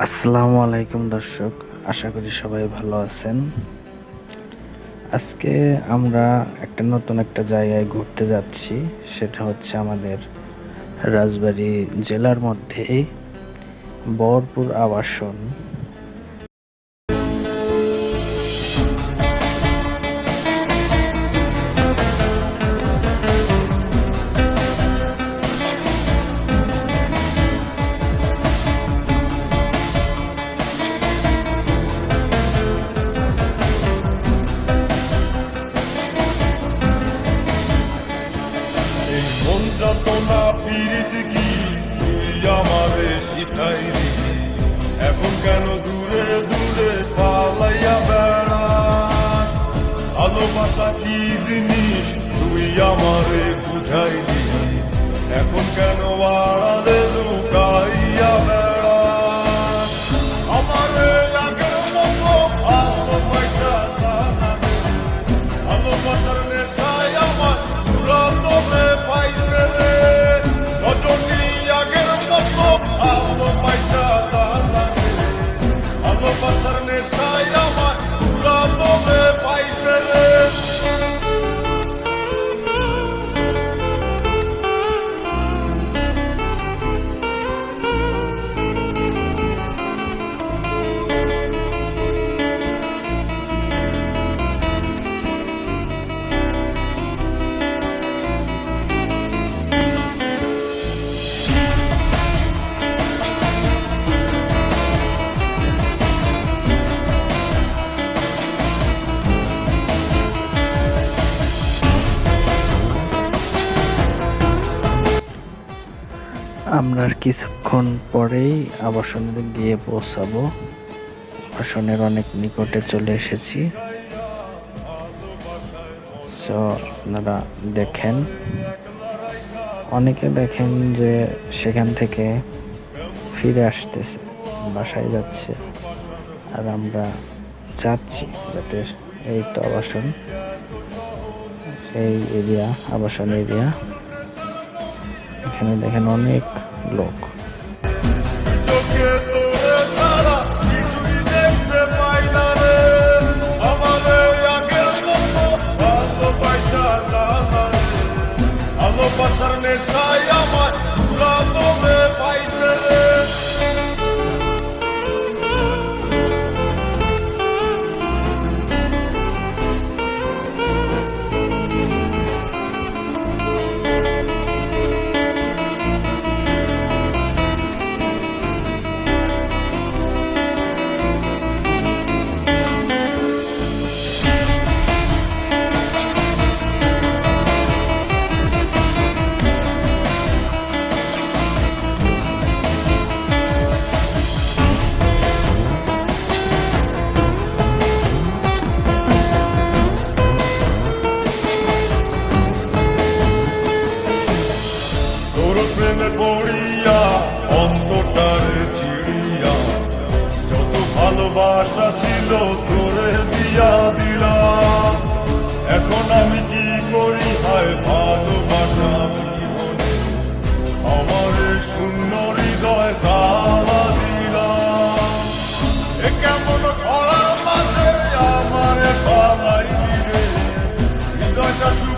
আসসালামু আলাইকুম দর্শক, আশা করি সবাই ভালো আছেন। আজকে আমরা একটা নতুন একটা জায়গায় ঘুরতে যাচ্ছি, সেটা হচ্ছে আমাদের রাজবাড়ী জেলার মধ্যে বরপুর আবাসন। আমারে আমরা কিছুক্ষণ পরেই আবাসনে গিয়ে পৌঁছাবো। আবাসনের অনেক নিকটে চলে এসেছি। সো আপনারা দেখেন। অনেকে দেখেন যে সেখান থেকে ফিরে আসতেছে, বাসায় যাচ্ছে। আর আমরা যাচ্ছি, যাতে এই তো আবাসন, এই এরিয়া, আবাসন এরিয়া। এখানে দেখেন অনেক লোক চোখে তোরে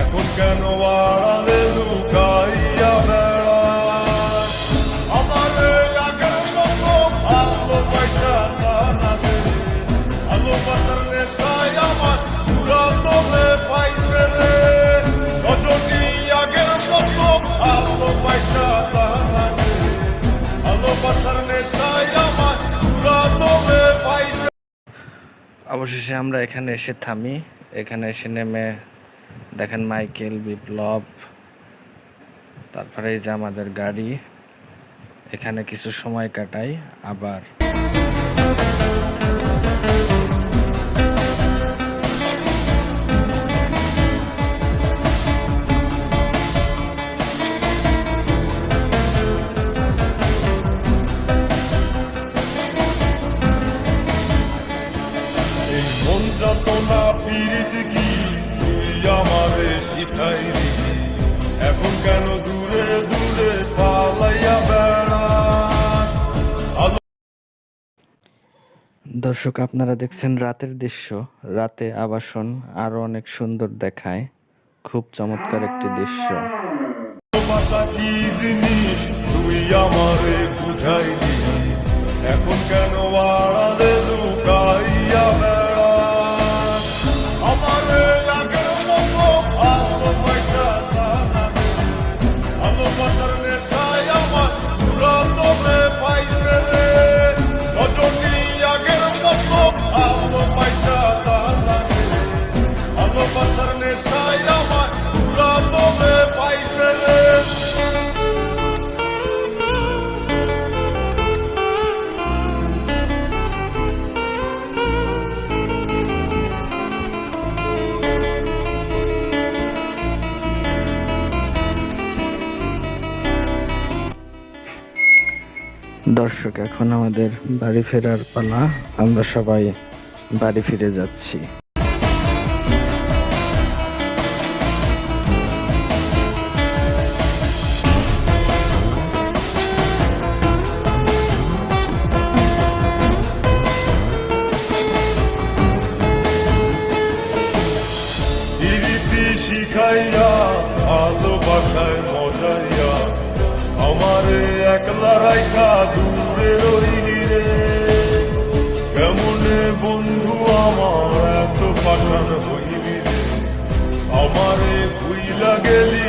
এখন কেন আড়ালে লুকাইয়া বেড়াস আমারে আগের মতো ভালোবাসা জানা রে ভালোবাসার নেশায় আমার পুরা তবে পাইছে আগের মতো ভালোবাসা জানা রে ভালোবাসার নেশায় আমার পুরা তবে পাইছে অবশেষে আমরা এখানে এসে থামি। এখানে এসে নেমে দেখেন মাইকেল বিপ্লব, তারপরে এই যে আমাদের গাড়ি, এখানে কিছু সময় কাটাই আবার। এই মন পীড়িত এখন কেন দূরে দূরে পালাইয়া আলো দর্শক, আপনারা দেখছেন রাতের দৃশ্য। রাতে আবাসন আরও অনেক সুন্দর দেখায়। খুব চমৎকার একটি দৃশ্য। কি জিনিস? তুই আমারে এখন কেন আড়ালে লুকাইয়া দর্শক এখন আমাদের বাড়ি ফেরার পালা। আমরা সবাই বাড়ি ফিরে যাচ্ছি। শিখাইয়া ভালোবাসায় রাইখা দূরে রইলি রে। কেমনে বন্ধু আমার এত পাশান হইলি রে? আমারে ভুইলা গেলি